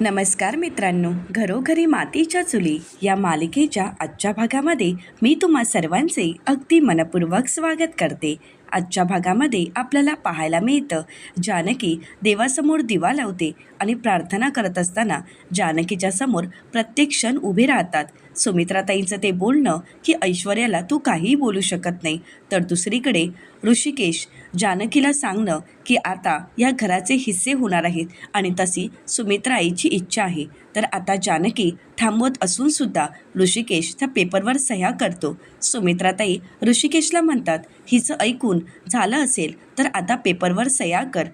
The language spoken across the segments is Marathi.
नमस्कार मित्रांनो घरोघरी मातीच्या चुली या मालिकेच्या आजच्या भागामध्ये मी तुम्हा सर्वांचे अगदी मनपूर्वक स्वागत करते. आजच्या भागामध्ये आपल्याला पाहायला मिळतं जानकी देवासमोर दिवा लावते आणि प्रार्थना करत असताना जानकीच्या समोर प्रत्येक क्षण उभे राहतात. सुमित्राताईंचं ते बोलणं की ऐश्वर्याला तू काहीही बोलू शकत नाही तर दुसरीकडे ऋषिकेश जानकीला सांगणं की आता या घराचे हिस्से होणार आहेत आणि तशी सुमित्रा आईची इच्छा आहे. तर आता जानकी थांबवत असूनसुद्धा ऋषिकेश त्या पेपरवर सह्या करतो. सुमित्राताई ऋषिकेशला म्हणतात हिचं ऐकून झालं असेल तर आता पेपरवर सह्या कर.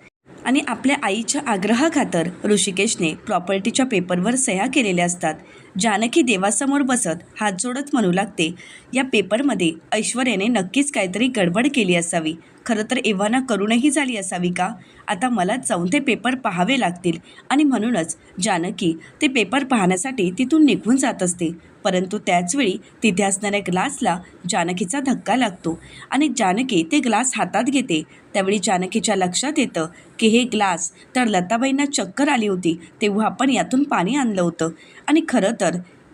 आणि आपल्या आईच्या आग्रहाखातर ऋषिकेशने प्रॉपर्टीच्या पेपरवर सह्या केलेल्या असतात. जानकी देवासमोर बसत हात जोडत म्हणू लागते. या पेपरमध्ये ऐश्वर्याने नक्कीच काहीतरी गडबड केली असावी. खरं तर एव्हाना करूनही झाली असावी का? आता मला जाऊन ते पेपर पाहावे लागतील. आणि म्हणूनच जानकी ते पेपर पाहण्यासाठी तिथून निघून जात असते. परंतु त्याचवेळी तिथे असणाऱ्या ग्लासला जानकीचा धक्का लागतो. आणि जानकी ते ग्लास हातात घेते. त्यावेळी जानकीच्या लक्षात येतं की हे ग्लास तर लताबाईंना चक्कर आली होती. तेव्हा आपण यातून पाणी आणलं होतं. आणि खरं तर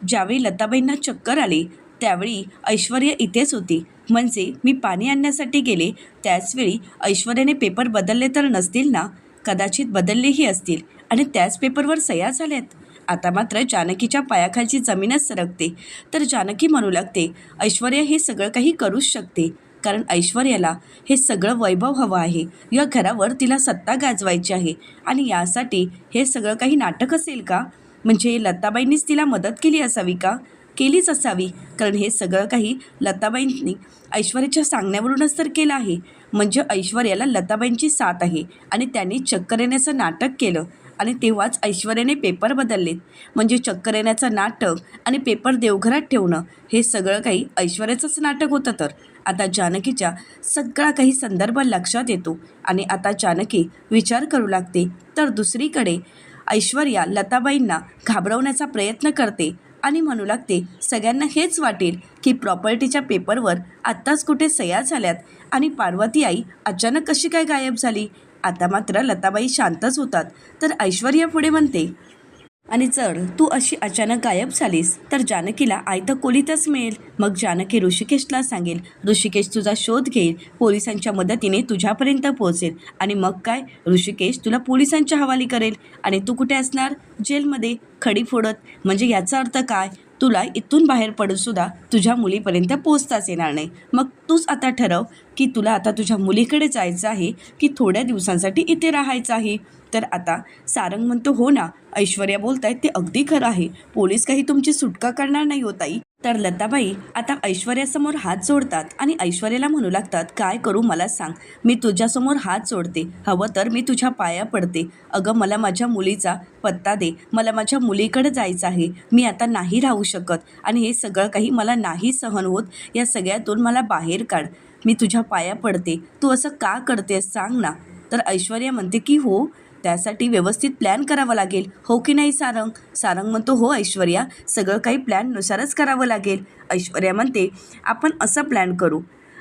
ज्यावेळी लताबाईंना चक्कर आली त्यावेळी ऐश्वर्या इथेच होती. म्हणजे मी पाणी आणण्यासाठी गेले त्याचवेळी ऐश्वर्याने पेपर बदलले तर नसतील ना? कदाचित बदललेही असतील. आणि त्याच पेपरवर सह्या झाल्यात. आता मात्र जानकीच्या पायाखालची जमीनच सरकते. तर जानकी म्हणू लागते ऐश्वर्या हे सगळं काही करूच शकते. कारण ऐश्वर्याला हे सगळं वैभव हवं आहे. या घरावर तिला सत्ता गाजवायची आहे. आणि यासाठी हे सगळं काही नाटक असेल का? म्हणजे लताबाईंनीच तिला मदत केली असावी का? केलीच असावी. कारण हे सगळं काही लताबाईंनी ऐश्वर्याच्या सांगण्यावरूनच तर केलं आहे. म्हणजे ऐश्वर्याला लताबाईंची साथ आहे आणि त्यांनी चक्कर येण्याचं नाटक केलं आणि तेव्हाच ऐश्वर्याने पेपर बदललेत. म्हणजे चक्कर येण्याचं नाटक आणि पेपर देवघरात ठेवणं हे सगळं काही ऐश्वर्याचंच नाटक होतं तर. आता जानकीच्या सगळा काही संदर्भ लक्षात येतो आणि आता जानकी विचार करू लागते. तर दुसरीकडे ऐश्वर्या लताबाईंना घाबरवण्याचा प्रयत्न करते आणि म्हणू लागते सगळ्यांना हेच वाटेल की प्रॉपर्टीच्या पेपरवर आत्ताच कुठे सह्या झाल्यात आणि पार्वती आई अचानक कशी काय गायब झाली? आता मात्र लताबाई शांतच होतात. तर ऐश्वर्या पुढे म्हणते आणि जर तू अशी अचानक गायब झालीस तर जानकीला आयतं कोलीतच मिळेल. मग जानकी ऋषिकेशला सांगेल ऋषिकेश तुझा शोध घेईल पोलिसांच्या मदतीने तुझ्यापर्यंत पोहोचेल. आणि मग काय? ऋषिकेश तुला पोलिसांच्या हवाली करेल. आणि तू कुठे असणार? जेलमध्ये. खडी फोडत. म्हणजे याचा अर्थ काय? तुला इथून बाहेर पडूनसुद्धा तुझ्या मुलीपर्यंत पोचताच येणार नाही. मग तूच आता ठरव की तुला आता तुझ्या मुलीकडे जायचं आहे की थोड्या दिवसांसाठी इथे राहायचं आहे. तर आता सारंग म्हणतो हो ना ऐश्वर्या बोलतायत ते अगदी खरं आहे. पोलीस काही तुमची सुटका करणार नाही हो ताई. तर लताबाई आता ऐश्वर्यासमोर हात जोडतात आणि ऐश्वर्याला म्हणू लागतात काय करू मला सांग मी तुझ्यासमोर हात जोडते हवं तर मी तुझ्या पाया पडते. अगं मला माझ्या मुलीचा पत्ता दे मला माझ्या मुलीकडे जायचं आहे मी आता नाही राहू शकत आणि हे सगळं काही मला नाही सहन होत या सगळ्यातून मला बाहेर काढ मी तुझ्या पाया पडते तू असं का करतेस सांग ना. तर ऐश्वर्या म्हणते की हो त्यासाठी व्यवस्थित प्लॅन करावा लागेल. हो की नाही सारंग? सारंग म्हणतो हो ऐश्वर्या सगळं काही प्लॅननुसारच करावं लागेल. ऐश्वर्या म्हणते आपण असं प्लॅन करू.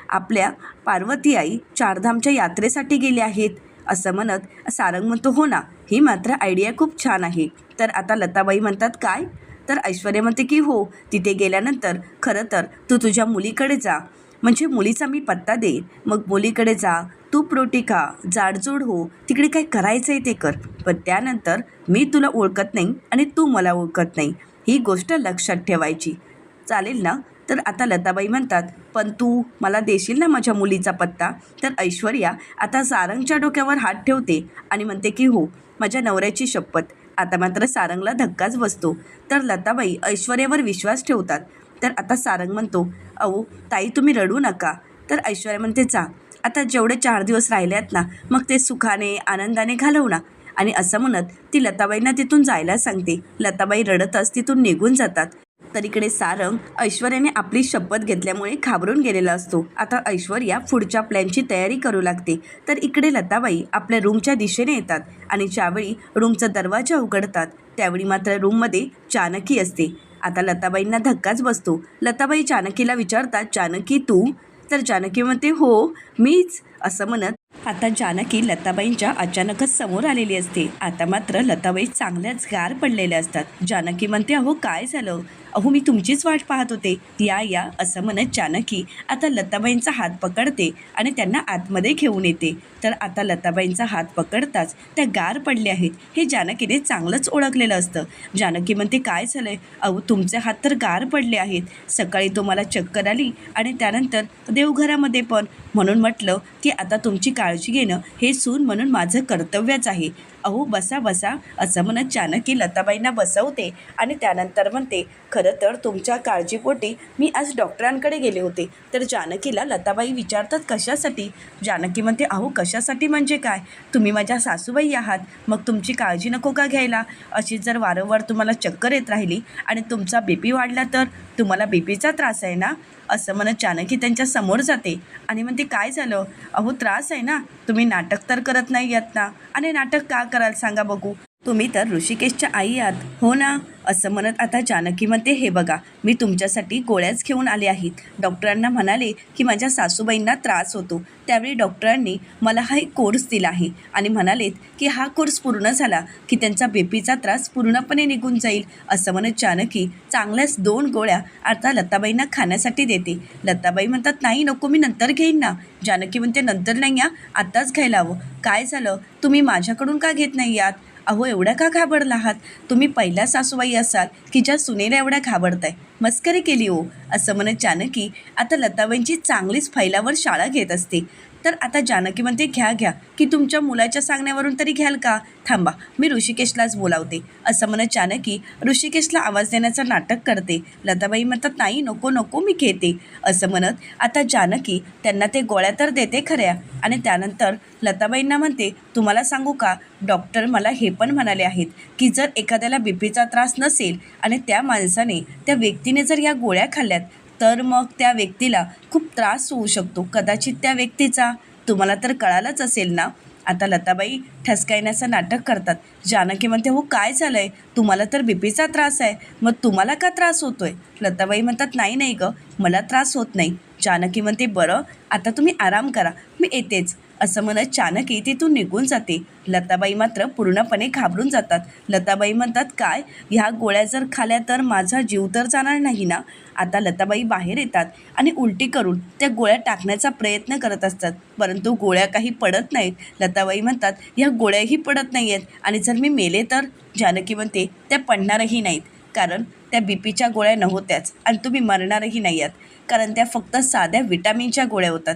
आपल्या पार्वती आई चारधामच्या यात्रेसाठी गेले आहेत. असं म्हणत सारंग म्हणतो हो ना ही मात्र आयडिया खूप छान आहे. तर आता लताबाई म्हणतात काय? तर ऐश्वर्या म्हणते की हो तिथे गेल्यानंतर खरं तर तू तुझ्या मुलीकडे जा. म्हणजे मुलीचा मी पत्ता देईन. मग मुलीकडे जा तू प्रोटी खा जाडजूड हो तिकडे काय करायचं आहे ते कर. पण त्यानंतर मी तुला ओळखत नाही आणि तू मला ओळखत नाही. ही गोष्ट लक्षात ठेवायची. चालेल ना? तर आता लताबाई म्हणतात पण तू मला देशील ना माझ्या मुलीचा पत्ता? तर ऐश्वर्या आता सारंगच्या डोक्यावर हात ठेवते आणि म्हणते की हो माझ्या नवऱ्याची शपथ. आता मात्र सारंगला धक्काच बसतो. तर लताबाई ऐश्वर्यावर विश्वास ठेवतात. तर आता सारंग म्हणतो अहो ताई तुम्ही रडू नका. तर ऐश्वर्या म्हणते जा. आता जेवढे चार दिवस राहिले आहेत ना मग ते सुखाने आनंदाने घालव ना. आणि असं म्हणत ती लताबाईंना तिथून जायला सांगते. लताबाई रडतच तिथून निघून जातात. तर इकडे सारंग ऐश्वर्याने आपली शपथ घेतल्यामुळे घाबरून गेलेला असतो. आता ऐश्वर्या पुढच्या प्लॅनची तयारी करू लागते. तर इकडे लताबाई आपल्या रूमच्या दिशेने येतात आणि ज्यावेळी रूमचा दरवाजा उघडतात त्यावेळी मात्र रूममध्ये जानकी असते. आता लताबाईंना धक्काच बसतो. लताबाई जानकीला विचारतात जानकी तू? तर जानकी म्हणते हो मीच असं म्हणत आता जानकी लताबाईंच्या अचानकच समोर आलेली असते. आता मात्र लताबाई चांगल्याच गार पडलेल्या असतात. जानकी म्हणते अहो काय झालं? अहो मी तुमचीच वाट पाहत होते. या या असं म्हणत जानकी आता लताबाईंचा हात पकडते आणि त्यांना आतमध्ये घेऊन येते. तर आता लताबाईंचा हात पकडताच त्या गार पडल्या आहेत. हे जानकीने चांगलंच ओळखलेलं असतं. जानकी म्हणते काय झालंय? अहो तुमचे हात तर गार पडले आहेत. सकाळी तुम्हाला चक्कर आली आणि त्यानंतर देवघरामध्ये पण. म्हणून म्हटलं की आता तुमची काळजी घेणं हे सून म्हणून माझं कर्तव्यच आहे. अहो बसा बसा. असं म्हणत जानकी लताबाईंना बसवते आणि त्यानंतर म्हणते खरं तर तुमच्या काळजीपोटी मी आज डॉक्टरांकडे गेले होते. तर जानकीला लताबाई विचारतात कशासाठी? जानकी म्हणते अहो कशासाठी म्हणजे काय? तुम्ही माझ्या सासूबाई आहात. मग तुमची काळजी नको का घ्यायला? अशी जर वारंवार तुम्हाला चक्कर येत राहिली आणि तुमचा बी पी वाढला तर? तुम्हाला बी पीचा त्रास आहे ना? असं म्हणत जानकी त्यांच्यासमोर जाते. आणि म्हणते काय झालं? अहो त्रास आहे ना. तुम्ही नाटक तर करत नाही आहेत ना. आणि नाटक का कराल? सांगा बघू. तुम्ही तर ऋषिकेशच्या आई आहात. हो ना? असं म्हणत आता जानकी म्हणते हे बघा मी तुमच्यासाठी गोळ्याच घेऊन आले आहेत. डॉक्टरांना म्हणाले की माझ्या सासूबाईंना त्रास होतो. त्यावेळी डॉक्टरांनी मला हा एक कोर्स दिला आहे आणि म्हणालेत की हा कोर्स पूर्ण झाला की त्यांचा बेपीचा त्रास पूर्णपणे निघून जाईल. असं म्हणत जानकी चांगल्याच दोन गोळ्या आता लताबाईंना खाण्यासाठी देते. लताबाई म्हणतात नाही नको मी नंतर घेईन ना. जानकी म्हणते नंतर नाही या आत्ताच घ्यायला हवं. काय झालं? तुम्ही माझ्याकडून का घेत नाही आहात? अहो एवढा का घाबरला आहात? तुम्ही पहिल्या सासूबाई असाल की ज्या सुनेला एवढ्या घाबरताय. मस्करी केली हो असं म्हणत जानकी आता लताबाईंची चांगलीच फैलावर शाळा घेत असते. तर आता जानकी म्हणते घ्या घ्या. की तुमच्या मुलाच्या सांगण्यावरून तरी घ्याल का? थांबा मी ऋषिकेशलाच बोलावते. असं म्हणत जानकी ऋषिकेशला आवाज देण्याचं नाटक करते. लताबाई म्हणतात नाही नको नको मी घेते. असं म्हणत आता जानकी त्यांना ते गोळ्या तर देते खऱ्या. आणि त्यानंतर लताबाईंना म्हणते तुम्हाला सांगू का? डॉक्टर मला हे पण म्हणाले आहेत की जर एखाद्याला बी पीचा त्रास नसेल आणि त्या माणसाने त्या व्यक्तीने जर या गोळ्या खाल्ल्यात तर मग त्या व्यक्तीला खूप त्रास होऊ शकतो. कदाचित त्या व्यक्तीचा तुम्हाला तर कळालंच असेल ना? आता लताबाई ठसकायण्याचं नाटक करतात. जानकी म्हणते हो काय झालं आहे तुम्हाला तर बीपीचा त्रास आहे. मग तुम्हाला का त्रास होतो आहे लताबाई म्हणतात नाही नाही गं मला त्रास होत नाही. जानकी म्हणते बरं आता तुम्ही आराम करा. मी येतेच. असं म्हणत चाणकी तिथून निघून जाते. लताबाई मात्र पूर्णपणे घाबरून जातात. लताबाई म्हणतात काय? ह्या गोळ्या जर खाल्या तर माझा जीव तर जाणार नाही ना? आता लताबाई बाहेर येतात आणि उलटी करून त्या गोळ्या टाकण्याचा प्रयत्न करत असतात. परंतु गोळ्या काही पडत नाहीत. लताबाई म्हणतात ह्या गोळ्याही पडत नाही आहेत आणि जर मी मेले तर? जानकी म्हणते त्या पडणारही नाहीत. कारण त्या बी पीच्या गोळ्या नव्हत्याच. आणि तुम्ही मरणारही नाही आहात कारण त्या फक्त साध्या विटामिनच्या गोळ्या होतात.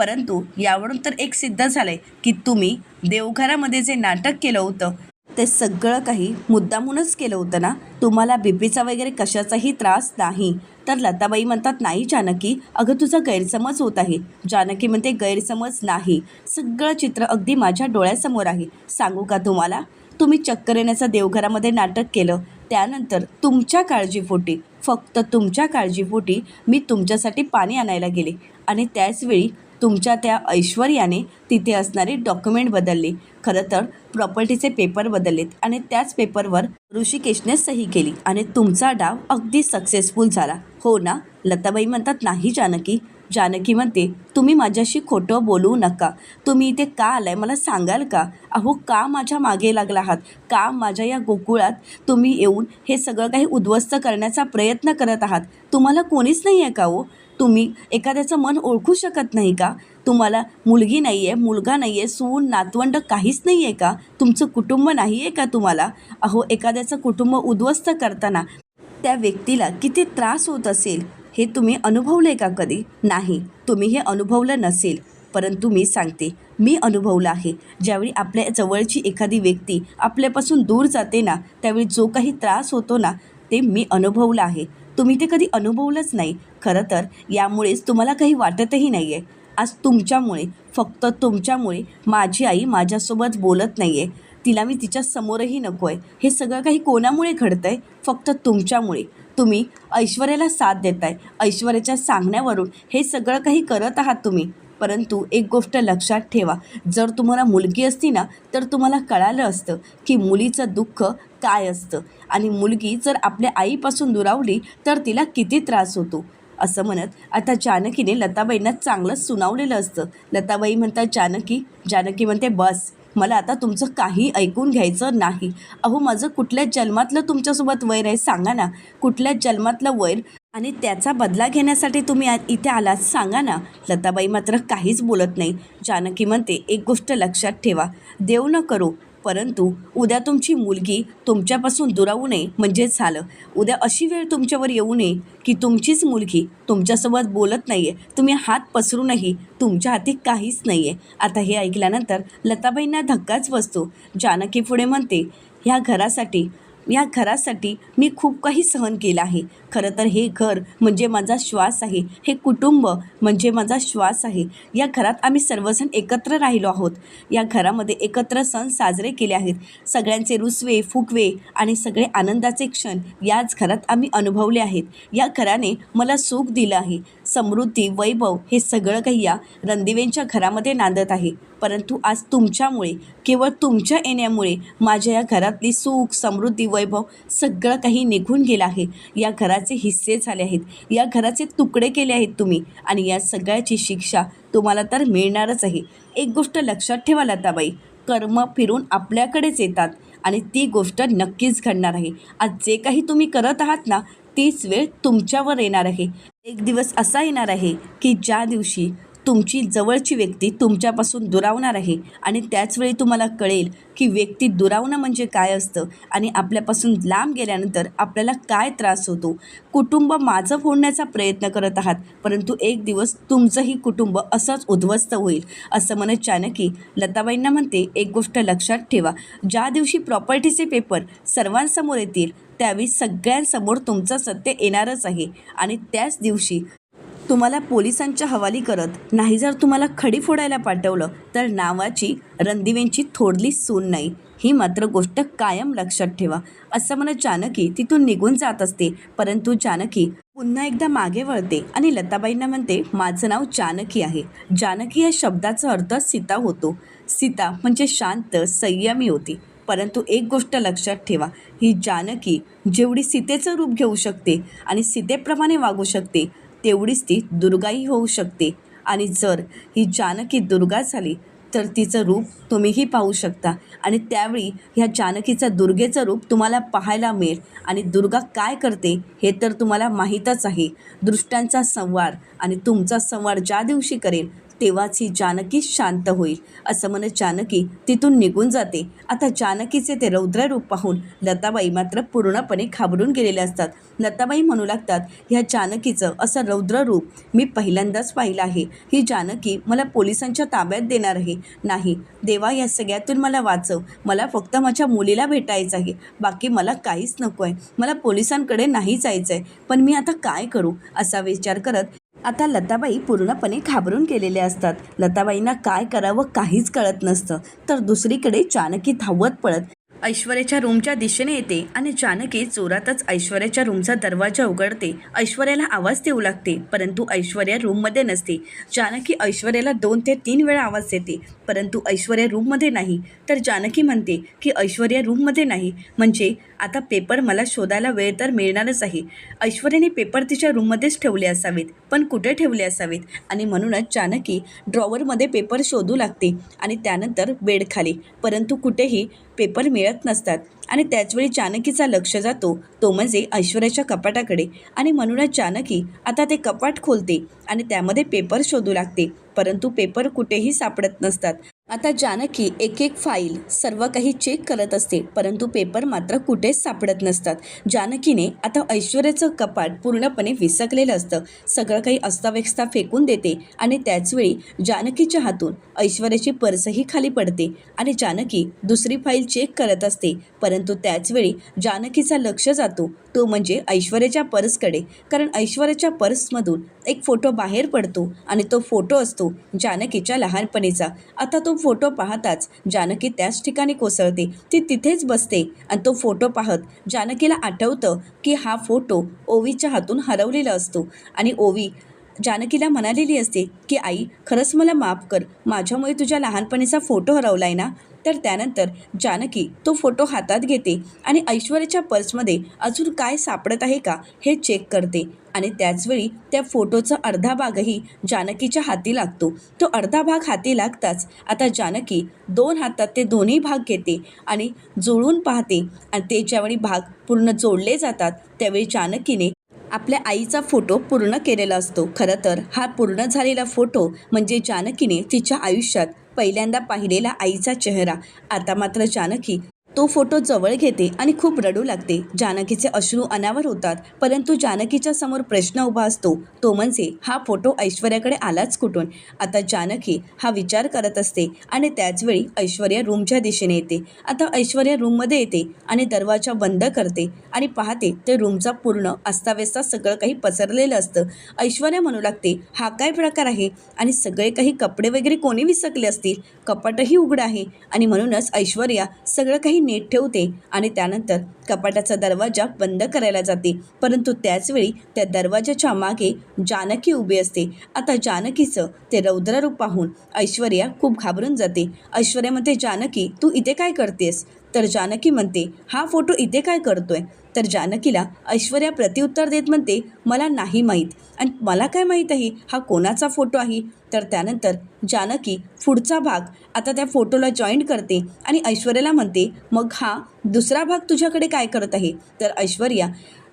परंतु यावरून तर एक सिद्ध झालंय की तुम्ही देवघरामध्ये जे नाटक केलं होतं ते सगळं काही मुद्दामूनच केलं होतं ना? तुम्हाला बीपीचा वगैरे कशाचाही त्रास नाही. तर लताबाई म्हणतात नाही जानकी अगं तुझा गैरसमज होत आहे. जानकी म्हणते गैरसमज नाही. सगळं चित्र अगदी माझ्या डोळ्यासमोर आहे. सांगू का तुम्हाला? तुम्ही चक्कर येण्याचं देवघरामध्ये नाटक केलं. त्यानंतर तुमच्या काळजीपोटी फक्त तुमच्या काळजीपोटी मी तुमच्यासाठी पाणी आणायला गेले. आणि त्याचवेळी तुमच्या त्या ऐश्वर्याने तिथे असणारे डॉक्युमेंट बदलले. खरं तर प्रॉपर्टीचे पेपर बदललेत आणि त्याच पेपरवर ऋषिकेशने सही केली आणि तुमचा डाव अगदी सक्सेसफुल झाला. हो ना? लताबाई म्हणतात नाही जानकी. जानकी म्हणते तुम्ही माझ्याशी खोटं बोलू नका. तुम्ही इथे का आलाय? मला सांगाल का? अहो का माझ्या मागे लागला आहात? का माझ्या या गोकुळात तुम्ही येऊन हे सगळं काही उद्ध्वस्त करण्याचा प्रयत्न करत आहात? तुम्हाला कोणीच नाही आहे का हो? तुम्ही एखाद्याचं मन ओळखू शकत नाही का? तुम्हाला मुलगी नाही आहे मुलगा नाही आहे सून नातवंड काहीच नाही आहे का? तुमचं कुटुंब नाही आहे का तुम्हाला? अहो एखाद्याचं कुटुंब उद्ध्वस्त करताना त्या व्यक्तीला किती त्रास होत असेल हे तुम्ही अनुभवले का कधी? नाही तुम्ही हे अनुभवलं नसेल. परंतु मी सांगते मी अनुभवलं आहे. ज्यावेळी आपल्या जवळची एखादी व्यक्ती आपल्यापासून दूर जाते ना त्यावेळी जो काही त्रास होतो ना ते मी अनुभवलं आहे. तुम्ही ते कधी अनुभवलंच नाही. खरं तर यामुळेच तुम्हाला काही वाटतही नाही आहे आज तुमच्यामुळे फक्त तुमच्यामुळे माझी आई माझ्यासोबत बोलत नाही आहे तिला मी तिच्या समोरही नको आहे हे सगळं काही कोणामुळे घडतं आहे फक्त तुमच्यामुळे. तुम्ही ऐश्वर्याला साथ देताय. ऐश्वर्याच्या सांगण्यावरून हे सगळं काही करत आहात तुम्ही. परंतु एक गोष्ट लक्षात ठेवा. जर तुम्हाला मुलगी असती ना तर तुम्हाला कळालं असतं की मुलीचं दुःख काय असतं. आणि मुलगी जर आपल्या आईपासून दुरावली तर तिला किती त्रास होतो? असं म्हणत. आता जानकीने लताबाईंना चांगलंच सुनावलेलं असतं. लताबाई म्हणतात जानकी जानकी म्हणते बस मला आता तुमचं काही ऐकून घ्यायचं नाही. अहो माझं कुठल्या जन्मातलं तुमच्यासोबत वैर आहे सांगा ना. कुठल्या जन्मातलं वैर आणि त्याचा बदला घेण्यासाठी तुम्ही इथे आलात सांगा ना. लताबाई मात्र काहीच बोलत नाही. जानकी म्हणते एक गोष्ट लक्षात ठेवा. देव न करो परंतु उद्या तुमची मुलगी तुमच्यापासून दुरावू नये म्हणजेच झालं. उद्या अशी वेळ तुमच्यावर येऊ नये की तुमचीच मुलगी तुमच्यासोबत बोलत नाही आहे तुम्ही हात पसरूनही तुमच्या हाती काहीच नाही आहे आता हे ऐकल्यानंतर लताबाईंना धक्काच बसतो. जानकी पुढे म्हणते ह्या घरासाठी या घरासाठी मी खूप काही सहन केलं आहे. खरं तर हे घर म्हणजे माझा श्वास आहे. हे कुटुंब म्हणजे माझा श्वास आहे. या घरात आम्ही सर्वजण एकत्र राहिलो आहोत. या घरामध्ये एकत्र सण साजरे केले आहेत. सगळ्यांचे रुसवे फुगवे आणि सगळे आनंदाचे क्षण याच घरात आम्ही अनुभवले आहेत. या घराने मला सुख दिलं आहे. समृद्धी वैभव हे सगळं काही या रणदिवेंच्या घरामध्ये नांदत आहे. परंतु आज तुमच्यामुळे केवळ तुमच्या येण्यामुळे माझ्या या घरातली सुख समृद्धी वैभव सगळं काही निघून गेलं आहे. या घराचे हिस्से झाले आहेत. या घराचे तुकडे केले आहेत तुम्ही आणि या सगळ्याची शिक्षा तुम्हाला तर मिळणारच आहे. एक गोष्ट लक्षात ठेवा लताबाई कर्म फिरून आपल्याकडेच येतात आणि ती गोष्ट नक्कीच घडणार आहे. आज जे काही तुम्ही करत आहात ना तीच वेळ तुमच्यावर येणार आहे. एक दिवस असा येणार आहे की ज्या दिवशी तुमची जवळची व्यक्ती तुमच्यापासून दुरावणार आहे आणि त्याचवेळी तुम्हाला कळेल की व्यक्ती दुरावणं म्हणजे काय असतं आणि आपल्यापासून लांब गेल्यानंतर आपल्याला काय त्रास होतो. कुटुंब माझं फोडण्याचा प्रयत्न करत आहात परंतु एक दिवस तुमचंही कुटुंब असंच उद्ध्वस्त होईल असं म्हणत जानकी लताबाईंना म्हणते एक गोष्ट लक्षात ठेवा ज्या दिवशी प्रॉपर्टीचे पेपर सर्वांसमोर येतील त्यावेळी सगळ्यांसमोर तुमचं सत्य येणारच आहे आणि त्याच दिवशी तुम्हाला पोलिसांच्या हवाली करत नाही जर तुम्हाला खडी फोडायला पाठवलं तर नावाची रणदिवेंची थोडली सून नाही. ही मात्र गोष्ट कायम लक्षात ठेवा. असं म्हणत जानकी तिथून निघून जात असते. परंतु जानकी पुन्हा एकदा मागे वळते आणि लताबाईंना म्हणते माझं नाव जानकी आहे. जानकी या शब्दाचा अर्थ सीता होतो. सीता म्हणजे शांत संयमी होती. परंतु एक गोष्ट लक्षात ठेवा. ही जानकी जेवढी सीतेचं रूप घेऊ शकते आणि सीतेप्रमाणे वागू शकते तेवढीच ती दुर्गाही होऊ शकते. आणि जर ही जानकी दुर्गा झाली तर तिचं रूप तुम्हीही पाहू शकता. आणि त्यावेळी ह्या जानकीचं दुर्गेचं रूप तुम्हाला पाहायला मिळेल. आणि दुर्गा काय करते हे तर तुम्हाला माहीतच आहे. दृष्टांचा संवार आणि तुमचा संवार ज्या दिवशी करेल तेव्हाच ही जानकी शांत होईल. असं म्हणत जानकी तिथून निघून जाते. आता जानकीचे ते रौद्र रूप पाहून लताबाई मात्र पूर्णपणे घाबरून गेलेले असतात. लताबाई म्हणू लागतात ह्या जानकीचं असं रौद्र रूप मी पहिल्यांदाच पाहिलं आहे. ही जानकी मला पोलिसांच्या ताब्यात देणार आहे. नाही देवा या सगळ्यातून मला वाचव. मला फक्त माझ्या मुलीला भेटायचं आहे. बाकी मला काहीच नको आहे मला पोलिसांकडे नाही जायचं आहे पण मी आता काय करू? असा विचार करत आता लताबाई पूर्णपणे घाबरून गेलेल्या असतात. लताबाईंना काय करावं काहीच कळत नसतं. तर दुसरीकडे जानकी धावत पळत ऐश्वर्याच्या रूमच्या दिशेने येते आणि जानकी जोरातच ऐश्वर्याच्या रूमचा दरवाजा उघडते. ऐश्वर्याला आवाज देऊ लागते परंतु ऐश्वर्या रूममध्ये नसते. जानकी ऐश्वर्याला दोन ते तीन वेळा आवाज देते परंतु ऐश्वर्या रूममध्ये नाही. तर जानकी म्हणते की ऐश्वर्या रूममध्ये नाही. म्हणजे आता पेपर मला शोधायला वेळ तर मिळणारच आहे ऐश्वर्याने पेपर तिच्या रूममध्येच ठेवले असावेत पण कुठे ठेवले असावेत? आणि म्हणूनच जानकी ड्रॉवरमध्ये पेपर शोधू लागते आणि त्यानंतर बेडखाली परंतु कुठेही पेपर मिळत नसतात. आणि त्याचवेळी जानकीचा लक्ष जातो तो म्हणजे ऐश्वर्याच्या कपाटाकडे. आणि म्हणूनच जानकी आता ते कपाट खोलते आणि त्यामध्ये पेपर शोधू लागते. परंतु पेपर कुठेही सापडत नसतात. आता जानकी एक एक फाईल सर्व काही चेक करत असते परंतु पेपर मात्र कुठेच सापडत नसतात. जानकीने आता ऐश्वर्याचं कपाट पूर्णपणे विसकलेलं असतं. सगळं काही अस्ताव्यस्ता फेकून देते आणि त्याचवेळी जानकीच्या हातून ऐश्वर्याची पर्सही खाली पडते आणि जानकी दुसरी फाईल चेक करत असते परंतु त्याचवेळी जानकीचा लक्ष जातो तो म्हणजे ऐश्वर्याच्या पर्सकडे. कारण ऐश्वर्याच्या पर्समधून एक फोटो बाहेर पडतो आणि तो फोटो असतो जानकीच्या लहानपणीचा. आता तो फोटो पाहताच जानकी त्याच ठिकाणी कोसळते. ती तिथेच बसते आणि तो फोटो पाहत जानकीला आठवतं की हा फोटो ओवीच्या हातून हरवलेला असतो. आणि ओवी जानकीला म्हणालेली असते की आई खरंच मला माफ कर. माझ्यामुळे तुझ्या लहानपणीचा फोटो हरवला आहे ना? तर त्यानंतर जानकी तो फोटो हातात घेते आणि ऐश्वर्याच्या पर्समध्ये अजून काय सापडत आहे का हे चेक करते. आणि त्याचवेळी त्या फोटोचा अर्धा भागही जानकीच्या हाती लागतो. तो अर्धा भाग हाती लागताच आता जानकी दोन हातात ते दोन्ही भाग घेते आणि जुळून पाहते. आणि ते ज्यावेळी भाग पूर्ण जोडले जातात त्यावेळी जानकीने आपल्या आईचा फोटो पूर्ण केलेला असतो. खरं तर हा पूर्ण झालेला फोटो म्हणजे जानकीने तिच्या आयुष्यात पहिल्यांदा पाहिलेला आईचा चेहरा. आता मात्र जानकी तो फोटो जवळ घेते आणि खूप रडू लागते. जानकीचे अश्रू अनावर होतात परंतु जानकीच्या समोर प्रश्न उभा असतो. तो म्हणजे हा फोटो ऐश्वर्याकडे आलाच कुठून? आता जानकी हा विचार करत असते आणि त्याचवेळी ऐश्वर्या रूमच्या दिशेने येते. आता ऐश्वर्या रूममध्ये येते आणि दरवाजा बंद करते आणि पाहते ते रूमचा पूर्ण अस्ताव्यस्ता सगळं काही पसरलेलं असतं. ऐश्वर्या म्हणू लागते हा काय प्रकार आहे? आणि सगळे काही कपडे वगैरे कोणी विसकले असतील? कपाटही उघडं आहे. आणि म्हणूनच ऐश्वर्या सगळं काही नीट ठेवते आणि त्यानंतर कपाटाचा दरवाजा बंद करायला जाते. परंतु त्याचवेळी त्या दरवाजाच्या मागे जानकी उभी असते. आता जानकीचं ते रौद्ररूप पाहून ऐश्वर्या खूप घाबरून जाते. ऐश्वर्या म्हणते जानकी तू इथे काय करतेस? तर जानकी म्हणते हा फोटो इथे काय करतोय? तर जानकीला ऐश्वर्या प्रत्युत्तर देत म्हणते मला नाही माहीत. आणि मला काय माहीत आहे? हा कोणाचा फोटो आहे? तर त्यानंतर जानकी पुढचा भाग आता त्या फोटोला जॉईंट करते आणि ऐश्वर्याला म्हणते मग हा दुसरा भाग तुझ्याकडे काय करत आहे? तर ऐश्वर्या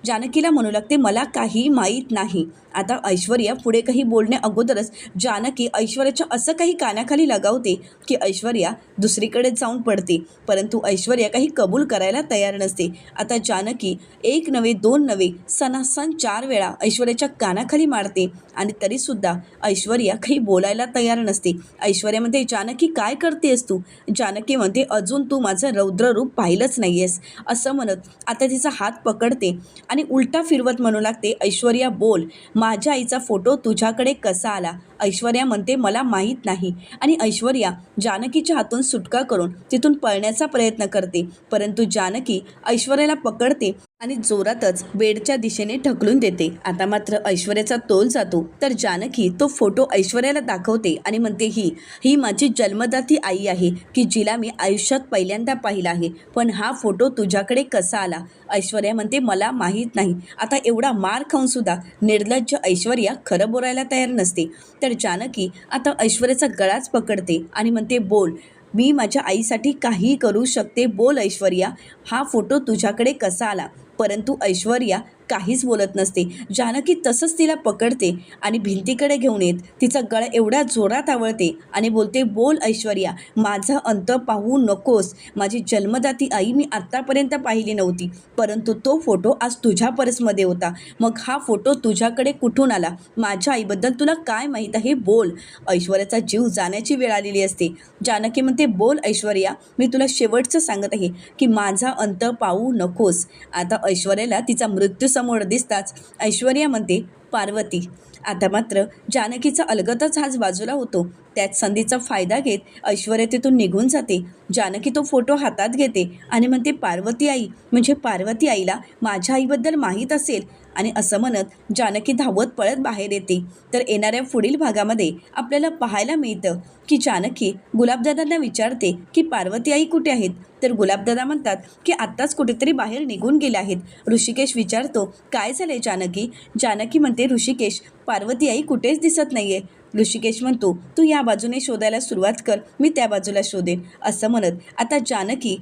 जानकीला म्हणू लागते मला काही माहीत नाही. आता ऐश्वर्या पुढे काही बोलण्या अगोदरच जानकी ऐश्वर्याच्या असं काही कानाखाली लगावते की ऐश्वर्या दुसरीकडे जाऊन पडते. परंतु ऐश्वर्या काही कबूल करायला तयार नसते. आता जानकी एक नवे दोन नवे सणासण चार वेळा ऐश्वर्याच्या कानाखाली मारते आणि तरीसुद्धा ऐश्वर्या काही बोलायला तयार नसते. ऐश्वर्या म्हणते जानकी काय करतेस तू? जानकी म्हणते अजून तू माझं रौद्र रूप पाहिलंच नाही आहेस असं म्हणत आता तिचा हात पकडते. आणि उलटा फिरवत म्हणू लागते ऐश्वर्या बोल. माझ्या आईचा फोटो तुझ्याकडे कसा आला? ऐश्वर्या म्हणते मला माहीत नाही. आणि ऐश्वर्या जानकीच्या हातून सुटका करून तिथून पळण्याचा प्रयत्न करते. परंतु जानकी ऐश्वर्याला पकडते आणि जोरातच बेडच्या दिशेने ढकलून देते. आता मात्र ऐश्वर्याचा तोल जातो. तर जानकी तो फोटो ऐश्वर्याला दाखवते आणि म्हणते ही ही माझी जन्मदाती आई आहे की जिला मी आयुष्यात पहिल्यांदा पाहिला आहे. पण हा फोटो तुझ्याकडे कसा आला? ऐश्वर्या म्हणते मला माहीत नाही. आता एवढा मार खाऊन सुद्धा निर्लज्ज ऐश्वर्या खरं बोलायला तयार नसते. तर जानकी आता ऐश्वर्याचा गळाच पकडते आणि म्हणते बोल. मी माझ्या आईसाठी काहीही करू शकते? बोल ऐश्वर्या. हा फोटो तुझ्याकडे कसा आला? परंतु ऐश्वर्या काहीच बोलत नसते. जानकी तसंच तिला पकडते आणि भिंतीकडे घेऊन येत. तिचा गळा एवढ्या जोरात आवळते आणि बोलते बोल ऐश्वर्या माझा अंत पाहू नकोस. माझी जन्मदाती आई मी आत्तापर्यंत पाहिली नव्हती परंतु तो फोटो आज तुझ्या पर्समध्ये होता. मग हा फोटो तुझ्याकडे कुठून आला? माझ्या आईबद्दल तुला काय माहीत आहे? बोल. ऐश्वर्याचा जीव जाण्याची वेळ आलेली असते. जानकी म्हणते बोल ऐश्वर्या मी तुला शेवटचं सांगत आहे की माझा अंत पाहू नकोस. आता ऐश्वर्याला तिचा मृत्यू समोर दिसताच ऐश्वर्या म्हणते पार्वती आता मात्र जानकीचा अलगतच हाच बाजूला होतो. त्याच संधीचा फायदा घेत ऐश्वर्या तिथून निघून जाते. जानकी तो फोटो हातात घेते आणि म्हणते पार्वती आई म्हणजे पार्वती आईला माझ्या आईबद्दल माहीत असेल. आणि असं म्हणत जानकी धावत पळत बाहेर येते. तर येणाऱ्या पुढील भागामध्ये आपल्याला पाहायला मिळतं की जानकी गुलाबदादांना विचारते की पार्वती आई कुठे आहेत? तर गुलाबदादा म्हणतात की आत्ताच कुठेतरी बाहेर निघून गेले आहेत. ऋषिकेश विचारतो काय झाले जानकी? जानकी म्हणते ऋषिकेश पार्वती आई कुठेच दिसत नाही आहे ऋषिकेश म्हणतो तू या बाजूने शोधायला सुरुवात कर मी त्या बाजूला शोधेन. असं म्हणत आता जानकी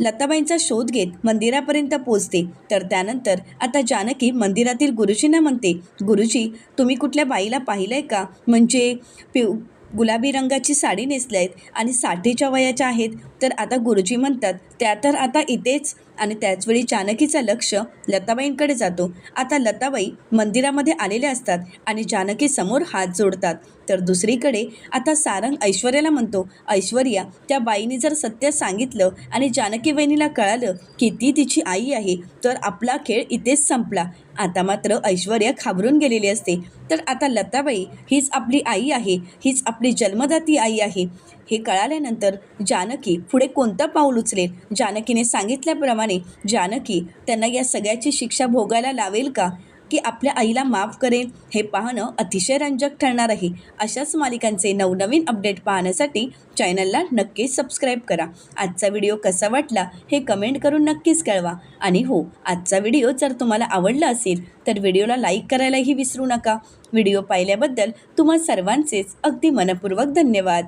लताबाईंचा शोध घेत मंदिरापर्यंत पोचते तर त्यानंतर आता जानकी मंदिरातील गुरुजींना म्हणते गुरुजी तुम्ही कुठल्या बाईला पाहिलं आहे का? म्हणजे पिव गुलाबी रंगाची साडी नेसल्या आहेत आणि साठीच्या वयाच्या आहेत. तर आता गुरुजी म्हणतात त्या तर आता इथेच. आणि त्याचवेळी जानकीचं लक्ष लताबाईंकडे जातो. आता लताबाई मंदिरामध्ये आलेल्या असतात आणि जानकी समोर हात जोडतात. तर दुसरीकडे आता सारंग ऐश्वर्याला म्हणतो ऐश्वर्या त्या बाईने जर सत्य सांगितलं आणि जानकी वहिनीला कळालं की ती तिची आई आहे तर आपला खेळ इथेच संपला. आता मात्र ऐश्वर्या घाबरून गेलेली असते. तर आता लताबाई हीच आपली आई आहे हीच आपली जन्मदाती आई आहे. हे कळाल्यानंतर जानकी पुढे कोणतं पाऊल उचलेल? जानकीने सांगितल्याप्रमाणे जानकी त्यांना या सगळ्याची शिक्षा भोगायला लावेल का? की आपल्या आईला माफ करेल? हे पाहणं अतिशय रंजक ठरणार आहे. अशाच मालिकांचे नवनवीन अपडेट पाहण्यासाठी चॅनलला नक्कीच सबस्क्राईब करा. आजचा व्हिडिओ कसा वाटला हे कमेंट करून नक्कीच कळवा. आणि हो आजचा व्हिडिओ जर तुम्हाला आवडला असेल तर व्हिडिओला लाईक करायलाही विसरू नका. व्हिडिओ पाहिल्याबद्दल तुम्हा सर्वांचेच अगदी मनपूर्वक धन्यवाद.